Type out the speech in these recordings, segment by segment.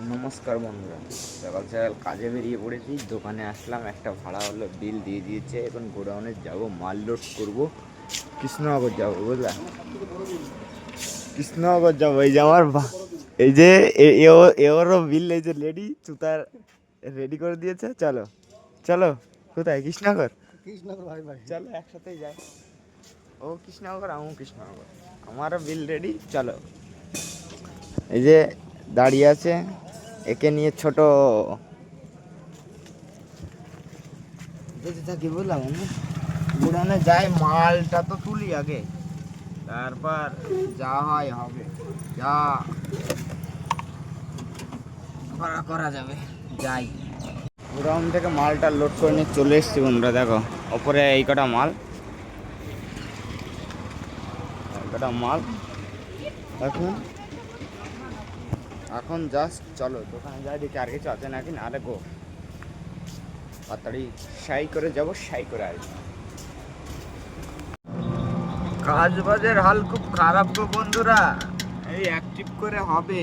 নমস্কার বন্ধুরা। সকাল সকাল কাজে বেরিয়ে পড়েছি। দোকানে আসলাম একটা ভাড়া হলো বিল দিয়ে দিয়েছে। এখন গোডাউনে যাব মাল লোড করব। কৃষ্ণনগর যাব বুঝলা? কৃষ্ণনগর যাব। এই যে আমার এই যে এ- এও- এওরও বিল এই যে লেডি চুতার রেডি করে দিয়েছে। চলো চলো কোথায়? কৃষ্ণনগর? কৃষ্ণনগর ভাই ভাই। চলো একসাথেই যাই। ও কৃষ্ণনগর আমিও কৃষ্ণনগর। আমারও বিল রেডি চলো। এই যে দাঁড়িয়ে আছে। একে নিয়ে ছোট। যেতে থাকি বুঝলাম উড়ানে যাই মালটা তো তুলি আগে। তারপর যা হয় হবে। যা। করা করা যাবে। যাই। গোডাউন থেকে মালটা লোড করে নিয়ে চলে এসছি বন্ধুরা দেখো। ওপরে এই কটা মাল। এই কটা মাল। এখন এখন জাস্ট চলো, দোকানে যাই, দেখি আর কিছু আছে নাকি না গো। তাড়াতাড়ি সাই করে যাব সাই করে আসব। কাজ বাজের হাল খুব খারাপ গো বন্ধুরা। এই অ্যাক্টিভ করে হবে।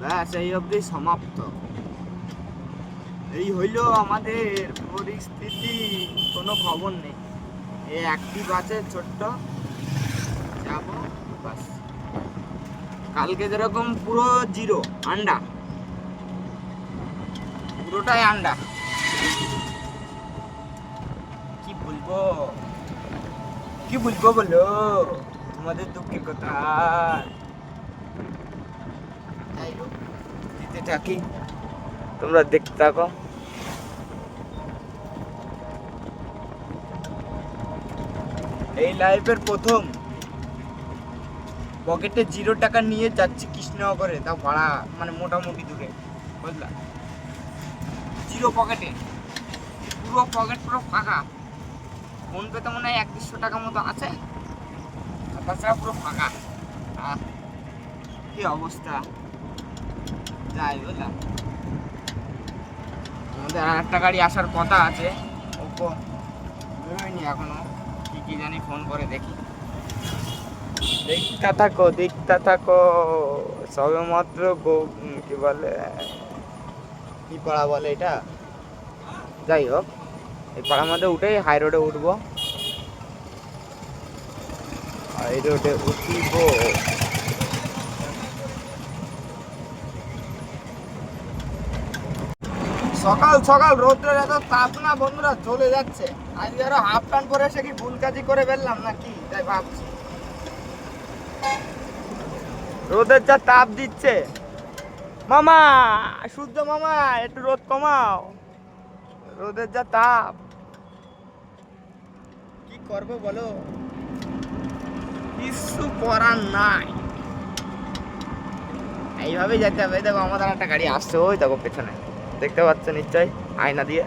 ব্যাস, এই অবধি সমাপ্ত। এই হইল আমাদের পরিস্থিতি। কোনো খবর নেই। এই অ্যাক্টিভ আছে, ছোট্ট। যাব বাস কালকে যেরকম পুরো জিরো, আন্ডা। পুরোটাই আন্ডা। কি বলব? কি বলব বলো? তোমাদের দুঃখের কথা। দিতে থাকি। তোমরা দেখতে থাকো। এই লাইফের প্রথম। পকেটে জিরো টাকা নিয়ে যাচ্ছি কৃষ্ণনগরে তাও ভাড়া মানে মোটামুটি দূরে, বুঝলা? জিরো পকেটে, পুরো পকেট পুরো ফাঁকা। ফোন পেতে মনে হয় এক দেড়শো টাকা মতো আছে তাছাড়া পুরো ফাঁকা। কি অবস্থা? যাই বুঝলাম আমাদের আর একটা গাড়ি আসার কথা আছে ওপো বেরোয়নি এখনও, কি কি জানি ফোন করে দেখি। দেখতে থাকো দেখতে থাকো সবে মাত্র কি বলে? কি পাড়া বলে এটা? যাই হোক, এই পাড়ার মধ্যে উঠেই হাই রোডে উঠবো। হাই রোডে উঠিব। সকাল সকাল রোদ্রের এত তাপ না বন্ধুরা, চলে যাচ্ছে। আজকে আরও হাফ প্যান্ট পরে এসে কি ভুল কাজি করে ফেললাম নাকি? তাই ভাবছি। রোদের যা তাপ দিচ্ছে। মামা, সূর্য মামা, একটু রোদ কমাও। রোদের যা তাপ। কি করব বলো? কিছু করার নাই। এইভাবেই যেতে হবে। দেখো, আমাদের একটা গাড়ি আসছে। ওই দেখো, পেছনে। দেখতে পাচ্ছ নিশ্চয় আয়না দিয়ে।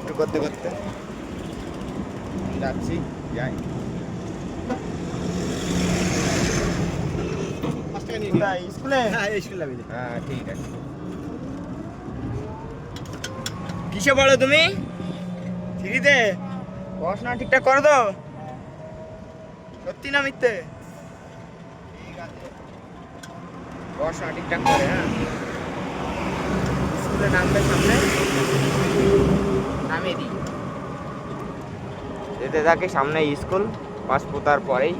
একটু করতে করতে। যাচ্ছি, যাই পাঁচ টাকা নিয়ে হ্যাঁ হ্যাঁ কিসে পড়ো তুমি? থ্রিতে? পড়াশোনা ঠিকঠাক করো তো? সত্যি না মিথ্যে? ঠিক আছে। পড়াশোনা ঠিকঠাক করে হ্যাঁ। স্কুলে নামবে সামনে। নামিয়ে দিই। যেতে থাকি সামনে স্কুল পাস পোতার পরেই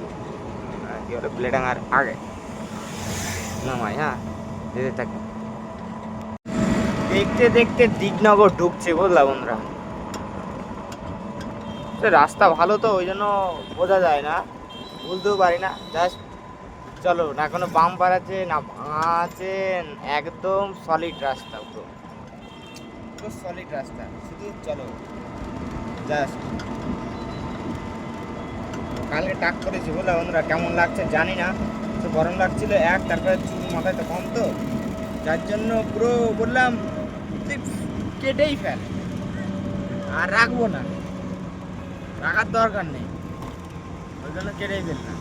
কি বলে প্লেডাঙ্গার আগে। নামাই হ্যাঁ? যেতে থাকি দেখতে দেখতে দিগনগর ঢুকছে, বুঝলা বন্ধুরা? রাস্তা ভালো তো, ওই জন্য বোঝা যায় না। বুঝতেও পারি না। জাস্ট চলো না কোনো বাম্পার আছে, না ভাঙা আছে, একদম সলিড রাস্তা পুরো। পুরো সলিড রাস্তা। শুধু চলো। জাস্ট কালকে টাক করেছি, বুঝলা বন্ধুরা? কেমন লাগছে জানি না। গরম লাগছিল, এক, তারপরে চুল মাথায় তো কম তো যার জন্য পুরো বললাম তুই কেটেই ফেল। আর রাখব না। রাখার দরকার নেই। ওই জন্য কেটেই ফেললাম।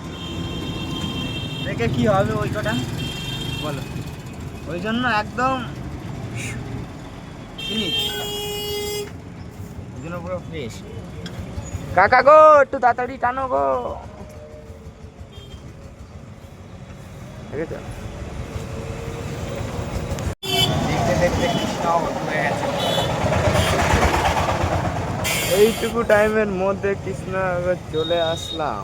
দেখে কি হবে ওই কটা? বলো। ওই জন্য একদম ওই জন্য পুরো ফ্রেশ কাকা গো, একটু তাড়াতাড়ি টানো গো। ঠিক আছে? এইটুকু টাইমের মধ্যে কৃষ্ণনগর চলে আসলাম।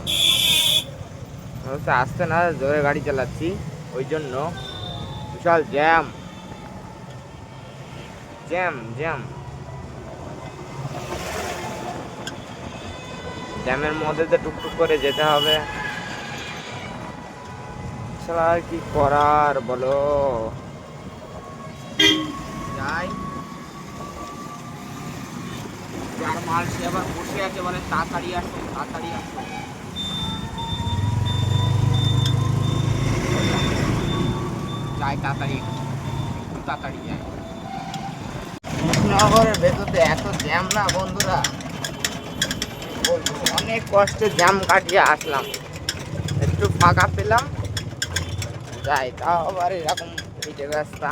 আসতে না, জোরে গাড়ি চালাচ্ছি, ওই জন্য। বিশাল জ্যাম। Jam jam. জ্যামের মধ্যে তো টুকটুক করে যেতে হবে। শালা আর কি করার বলো? যাই। যার মাল সে আবার বসে আছে বলে তাড়াতাড়ি আসো তাড়াতাড়ি আসো। যাই তাড়াতাড়ি একটু তাড়াতাড়ি ভেতরে এত জ্যাম না বন্ধুরা? অনেক কষ্টে জ্যাম কাটিয়ে আসলাম। একটু ফাঁকা পেলাম। যাই তাও আবার এরকম পিঠে রাস্তা।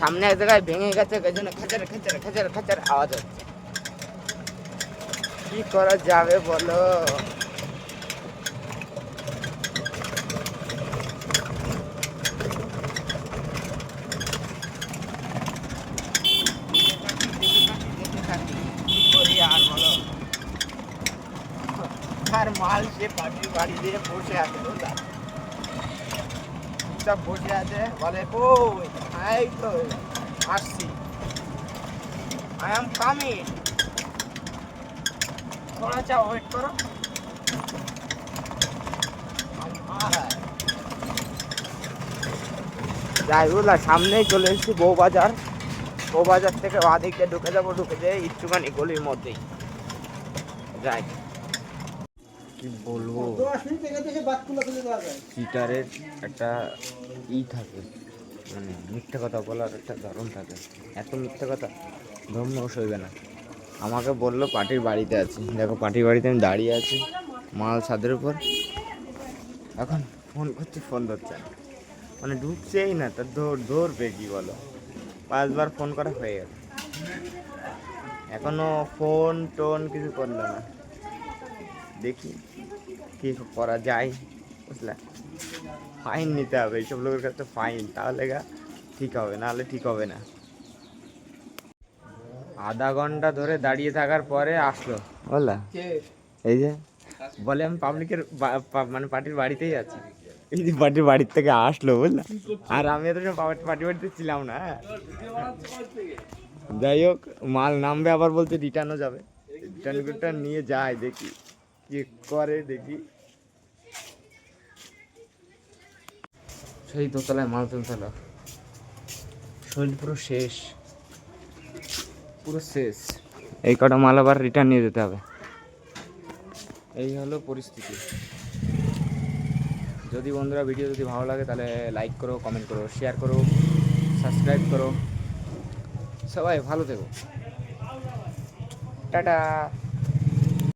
সামনে এক জায়গায় ভেঙে গেছে গেছে খাচার খাচার খাচার খাচার আওয়াজ হচ্ছে। কি করা যাবে বলো? আর মাল সে পাটির বাড়ি দিয়ে বসে আছে চুপচাপ বসে আছে বলে ও এই তো আসছি আই এম কামিং थोड़ा सा वेट करो हम आ रहा है যাই বলা সামনেই চলে এসেছি বউবাজার বউবাজার থেকে বাদিকে ঢুকে যাবো ঢুকে যাই একটুখানি গলির মধ্যেই যাই কি বলব? চিটারের একটা ই থাকে মানে মিথ্যে কথা বলার একটা ধরন থাকে। এত মিথ্যে কথা ধর্ম সইবে না। আমাকে বলল পার্টির বাড়িতে আছি। দেখো পার্টির বাড়িতে আমি দাঁড়িয়ে আছি মাল ছাদের উপর। এখন ফোন করছে ফোন ধরছে না। মানে ঢুকছেই না তা ধর ধরবে কি বলো? পাঁচবার ফোন করা হয়ে গেল। এখনও ফোন টোন কিছু করল না। দেখি কি করা যায় বুঝলে? ফাইন নিতে হবে এইসব লোকের কাছে ফাইন তাহলে গা ঠিক হবে নাহলে ঠিক হবে না। আধা ঘণ্টা ধরে দাঁড়িয়ে থাকার পরে আসলো বুঝলা? এই যে বলে আমি পাবলিকের মানে পার্টির বাড়িতেই আছি। এই যে পার্টির বাড়ির থেকে আসলো বুঝলা? আর আমি এত পার্টি বাড়িতে ছিলাম না হ্যাঁ। যাই হোক মাল নামবে আবার বলতে রিটার্নও যাবে। রিটার্ন নিয়ে যায় দেখি। কি করে দেখি। সেই দোতলায় মাল তুলতে হলো। শরীর পুরো শেষ। পুরো শেষ। এই কটা মাল আবার রিটার্ন নিয়ে যেতে হবে। এই হলো পরিস্থিতি। যদি বন্ধুরা ভিডিও যদি ভালো লাগে তাহলে লাইক করো কমেন্ট করো শেয়ার করো সাবস্ক্রাইব করো। সবাই ভালো থেকো। টাটা।